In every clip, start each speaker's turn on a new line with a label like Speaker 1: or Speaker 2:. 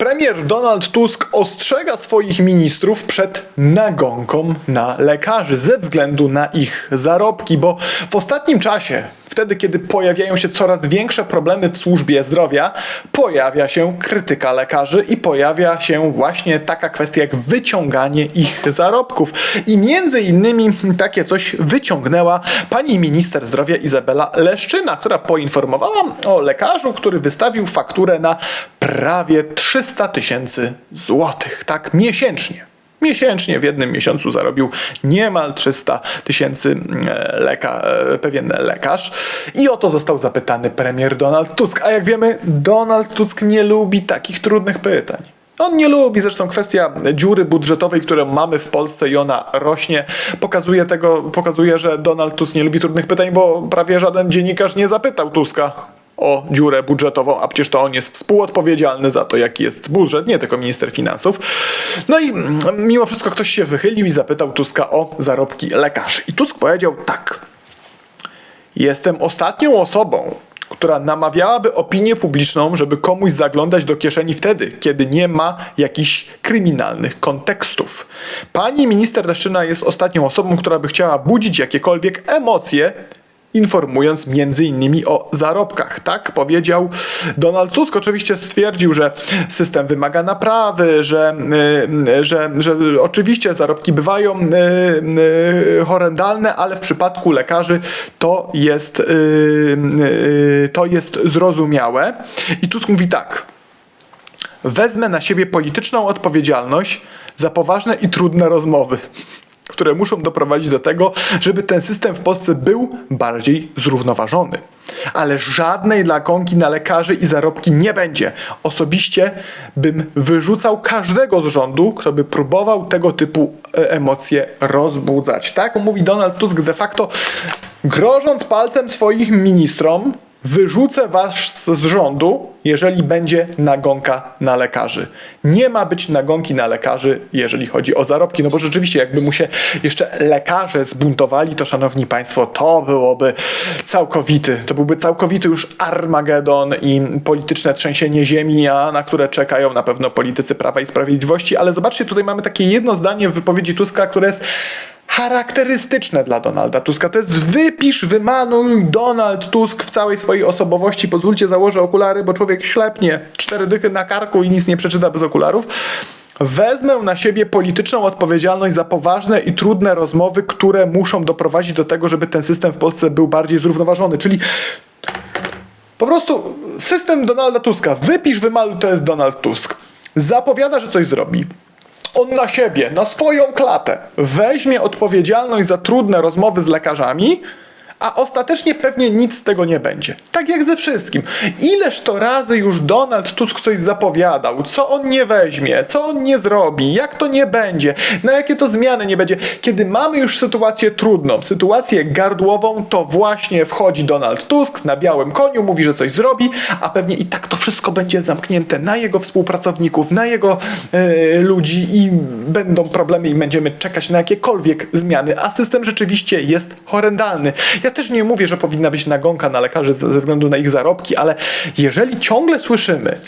Speaker 1: Premier Donald Tusk ostrzega swoich ministrów przed nagonką na lekarzy ze względu na ich zarobki, bo w ostatnim czasie, wtedy kiedy pojawiają się coraz większe problemy w służbie zdrowia, pojawia się krytyka lekarzy i pojawia się właśnie taka kwestia jak wyciąganie ich zarobków. I między innymi takie coś wyciągnęła pani minister zdrowia Izabela Leszczyna, która poinformowała o lekarzu, który wystawił fakturę na prawie 300 tysięcy złotych, tak miesięcznie. Miesięcznie w jednym miesiącu zarobił niemal 300 tysięcy e, leka, e, pewien lekarz. I o to został zapytany premier Donald Tusk. A jak wiemy, Donald Tusk nie lubi takich trudnych pytań. On nie lubi, zresztą kwestia dziury budżetowej, którą mamy w Polsce i ona rośnie, pokazuje tego, pokazuje, że Donald Tusk nie lubi trudnych pytań, bo prawie żaden dziennikarz nie zapytał Tuska o dziurę budżetową, a przecież to on jest współodpowiedzialny za to, jaki jest budżet, nie tylko minister finansów. No i mm, mimo wszystko ktoś się wychylił i zapytał Tuska o zarobki lekarzy. I Tusk powiedział tak. Jestem ostatnią osobą, która namawiałaby opinię publiczną, żeby komuś zaglądać do kieszeni wtedy, kiedy nie ma jakichś kryminalnych kontekstów. Pani minister Leszczyna jest ostatnią osobą, która by chciała budzić jakiekolwiek emocje informując innymi o zarobkach. Tak powiedział Donald Tusk. Oczywiście stwierdził, że system wymaga naprawy, że, y, że, że oczywiście zarobki bywają y, y, horrendalne, ale w przypadku lekarzy to jest, to jest zrozumiałe. I Tusk mówi tak. Wezmę na siebie polityczną odpowiedzialność za poważne i trudne rozmowy które muszą doprowadzić do tego, żeby ten system w Polsce był bardziej zrównoważony. Ale żadnej lakonki na lekarzy i zarobki nie będzie. Osobiście bym wyrzucał każdego z rządu, kto by próbował tego typu e, emocje rozbudzać. Tak mówi Donald Tusk de facto grożąc palcem swoich ministrom, Wyrzucę was z rządu, jeżeli będzie nagonka na lekarzy. Nie ma być nagonki na lekarzy, jeżeli chodzi o zarobki. No bo rzeczywiście, jakby mu się jeszcze lekarze zbuntowali, to szanowni państwo, to byłoby całkowity, to byłby całkowity już Armagedon i polityczne trzęsienie ziemi, a na które czekają na pewno politycy Prawa i Sprawiedliwości. Ale zobaczcie, tutaj mamy takie jedno zdanie w wypowiedzi Tuska, które jest charakterystyczne dla Donalda Tuska. To jest wypisz, wymanuj Donald Tusk w całej swojej osobowości. Pozwólcie, założę okulary, bo człowiek ślepnie. Cztery dychy na karku i nic nie przeczyta bez okularów. Wezmę na siebie polityczną odpowiedzialność za poważne i trudne rozmowy, które muszą doprowadzić do tego, żeby ten system w Polsce był bardziej zrównoważony. Czyli po prostu system Donalda Tuska. Wypisz, wymaluj, to jest Donald Tusk. Zapowiada, że coś zrobi on na siebie, na swoją klatę. Weźmie odpowiedzialność za trudne rozmowy z lekarzami, a ostatecznie pewnie nic z tego nie będzie. Tak jak ze wszystkim. Ileż to razy już Donald Tusk coś zapowiadał, co on nie weźmie, co on nie zrobi, jak to nie będzie, na jakie to zmiany nie będzie. Kiedy mamy już sytuację trudną, sytuację gardłową, to właśnie wchodzi Donald Tusk na białym koniu, mówi, że coś zrobi, a pewnie i tak to wszystko będzie zamknięte na jego współpracowników, na jego e, ludzi i będą problemy i będziemy czekać na jakiekolwiek zmiany, a system rzeczywiście jest horrendalny. Ja ja też nie mówię, że powinna być nagonka na lekarzy ze względu na ich zarobki, ale jeżeli ciągle słyszymy,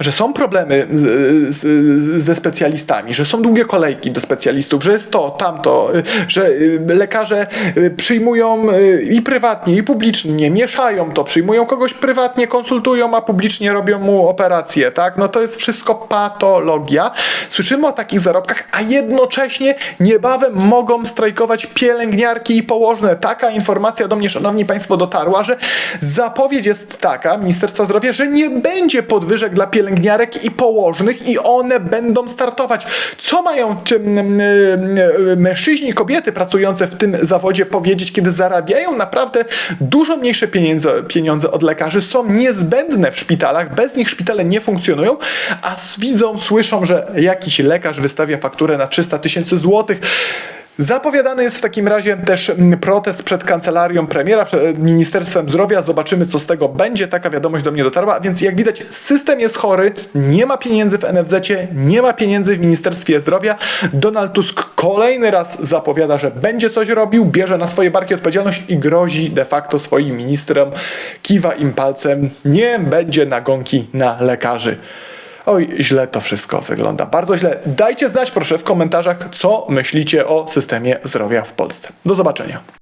Speaker 1: że są problemy z, z, ze specjalistami, że są długie kolejki do specjalistów, że jest to, tamto, że y, lekarze y, przyjmują y, i prywatnie, i publicznie, mieszają to, przyjmują kogoś prywatnie, konsultują, a publicznie robią mu operację, tak? No to jest wszystko patologia. Słyszymy o takich zarobkach, a jednocześnie niebawem mogą strajkować pielęgniarki i położne. Taka informacja do mnie, szanowni państwo, dotarła, że zapowiedź jest taka, Ministerstwa Zdrowia, że nie będzie podwyżek dla pielęgniarki pielęgniarek i położnych i one będą startować. Co mają ci mężczyźni, kobiety pracujące w tym zawodzie powiedzieć, kiedy zarabiają naprawdę dużo mniejsze pieniądze, pieniądze od lekarzy, są niezbędne w szpitalach, bez nich szpitale nie funkcjonują, a widzą, słyszą, że jakiś lekarz wystawia fakturę na 300 tysięcy złotych. Zapowiadany jest w takim razie też mm, protest przed kancelarią premiera, przed Ministerstwem Zdrowia. Zobaczymy, co z tego będzie. Taka wiadomość do mnie dotarła. Więc jak widać, system jest chory, nie ma pieniędzy w NFZ, nie ma pieniędzy w Ministerstwie Zdrowia. Donald Tusk kolejny raz zapowiada, że będzie coś robił, bierze na swoje barki odpowiedzialność i grozi de facto swoim ministrom, kiwa im palcem, nie będzie nagonki na lekarzy. Oj, źle to wszystko wygląda. Bardzo źle. Dajcie znać proszę w komentarzach, co myślicie o systemie zdrowia w Polsce. Do zobaczenia.